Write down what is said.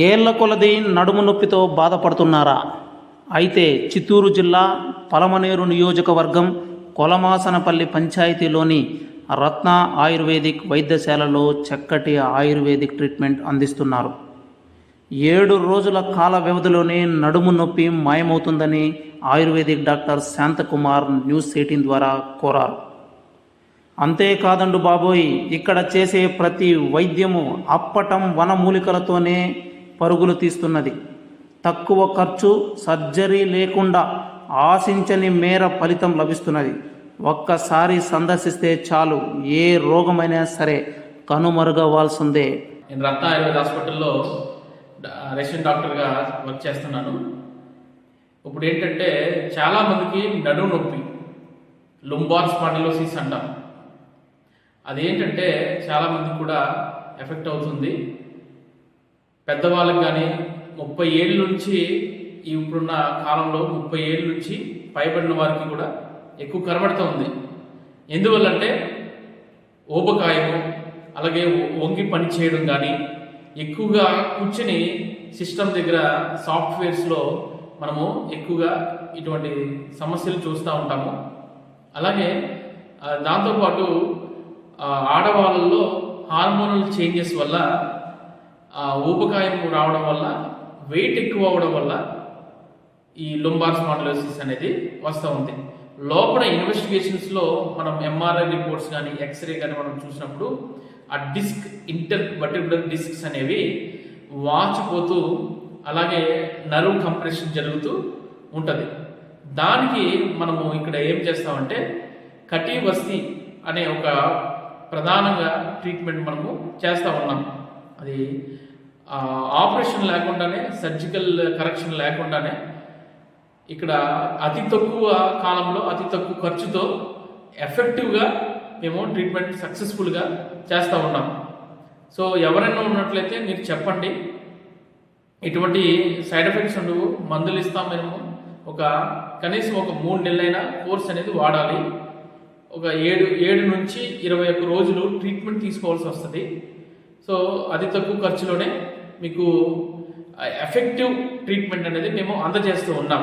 ఏళ్ళ కొలది నడుము నొప్పితో బాధపడుతున్నారా? అయితే చిత్తూరు జిల్లా పలమనేరు నియోజకవర్గం కొలమాసనపల్లి పంచాయతీలోని రత్న ఆయుర్వేదిక్ వైద్యశాలలో చక్కటి ఆయుర్వేదిక్ ట్రీట్మెంట్ అందిస్తున్నారు. ఏడు రోజుల కాల వ్యవధిలోనే నడుము నొప్పి మాయమవుతుందని Ayurvedic doctor Shanthakumar news eighteen ద్వారా కోరారు. అంతేకాదండు బాబోయ్ ఇక్కడ చేసే ప్రతి వైద్యము అప్పటం వనమూలికలతోనే పరుగులు తీస్తున్నది. తక్కువ ఖర్చు సర్జరీ లేకుండా ఆశించని మేర ఫలితం లభిస్తున్నది. ఒక్కసారి సందర్శిస్తే చాలు ఏ రోగమైనా సరే కనుమరుగవ్వాల్సిందే. నేను రత్న ఆయుర్వేద హాస్పిటల్లో రెసిడెంట్ డాక్టర్గా వర్క్ చేస్తున్నాను. ఇప్పుడు ఏంటంటే చాలామందికి నడుము నొప్పి లుంబార్ స్పాండిలోసిస్ అంటాం. అదేంటంటే చాలామందికి కూడా ఎఫెక్ట్ అవుతుంది. పెద్దవాళ్ళకి కానీ ముప్పై ఏళ్ళ నుంచి ఇప్పుడున్న కాలంలో ముప్పై ఏళ్ళ నుంచి పైబడిన వారికి కూడా ఎక్కువ కనబడుతూ ఉంది. ఎందువల్లంటే ఓపకాయము అలాగే వంగి పని చేయడం కానీ ఎక్కువగా కూర్చొని సిస్టమ్ దగ్గర సాఫ్ట్వేర్స్లో మనము ఎక్కువగా ఇటువంటి సమస్యలు చూస్తూ ఉంటాము. అలాగే దాంతోపాటు ఆడవాళ్ళల్లో హార్మోనల్ చేంజెస్ వల్ల ఊబకాయం రావడం వల్ల వెయిట్ ఎక్కువ అవడం వల్ల ఈ లుంబార్ స్పాండిలోసిస్ అనేది వస్తూ ఉంది. లోపల ఇన్వెస్టిగేషన్స్లో మనం ఎంఆర్ఐ రిపోర్ట్స్ కానీ ఎక్స్రే కానీ మనం చూసినప్పుడు ఆ డిస్క్ ఇంటర్ వర్టిబ్రల్ డిస్క్స్ అనేవి వాచిపోతూ అలాగే నర్వ్ కంప్రెషన్ జరుగుతూ ఉంటుంది. దానికి మనము ఇక్కడ ఏం చేస్తామంటే కటీ వస్తి అనే ఒక ప్రధానంగా ట్రీట్మెంట్ మనము చేస్తూ ఉన్నాం. అది ఆపరేషన్ లేకుండానే సర్జికల్ కరెక్షన్ లేకుండానే ఇక్కడ అతి తక్కువ కాలంలో అతి తక్కువ ఖర్చుతో ఎఫెక్టివ్గా మేము ట్రీట్మెంట్ సక్సెస్ఫుల్గా చేస్తూ ఉన్నాం. సో ఎవరైనా ఉన్నట్లయితే మీరు చెప్పండి. ఎటువంటి సైడ్ ఎఫెక్ట్స్ ఉండవు మందులు ఇస్తాం మేము. ఒక కనీసం ఒక మూడు నెలలైనా కోర్స్ అనేది వాడాలి. ఒక ఏడు ఏడు నుంచి ఇరవై ఒక్క రోజులు ట్రీట్మెంట్ తీసుకోవాల్సి వస్తుంది. సో అతి తక్కువ ఖర్చులోనే మీకు ఎఫెక్టివ్ ట్రీట్మెంట్ అనేది మేము అందజేస్తూ ఉన్నాం.